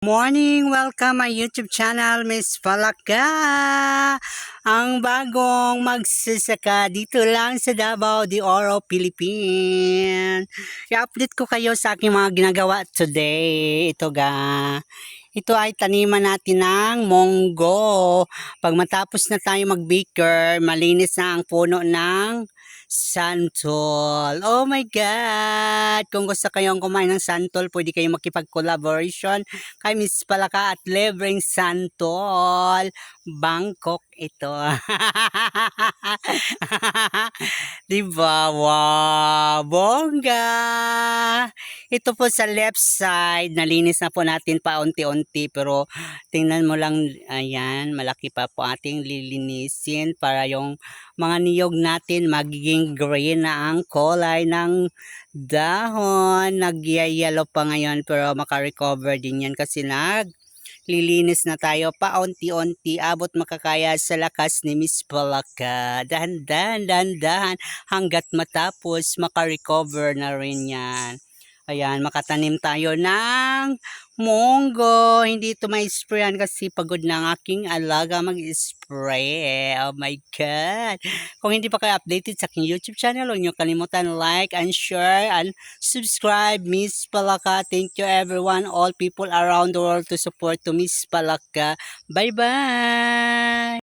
Morning! Welcome my YouTube channel, Miss Palaka! Ang bagong magsasaka dito lang sa Davao de Oro, Philippines. I-update ko kayo sa aking mga ginagawa today. Ito ga. Ito ay taniman natin ng monggo. Pag matapos na tayo mag-baker, malinis na ang puno ng santol. Oh my God! Kung gusto kayong kumain ng santol, pwede kayong makipag-collaboration kay Miss Palaka at Lebreng Santol. Bangkok ito. diba? Wow! Bongga! Ito po sa left side, nalinis na po natin paunti-unti pero tingnan mo lang, ayan, malaki pa po ating lilinisin para yung mga niyog natin magiging green na ang kulay ng dahon. Nagyayelo pa ngayon pero makarecover din yan kasi nag lilinis na tayo paunti-unti abot makakaya sa lakas ni Miss Palaka. Dahan-dahan, dahan-dahan hanggat matapos makarecover na rin yan. Ayan, makatanim tayo ng munggo. Hindi ito may sprayan kasi pagod na ang aking alaga mag-spray. Oh my God. Kung hindi pa kayo updated sa aking YouTube channel, huwag niyo kalimutan like and share and subscribe. Miss Palaka. Thank you everyone, all people around the world to support to Miss Palaka. Bye-bye.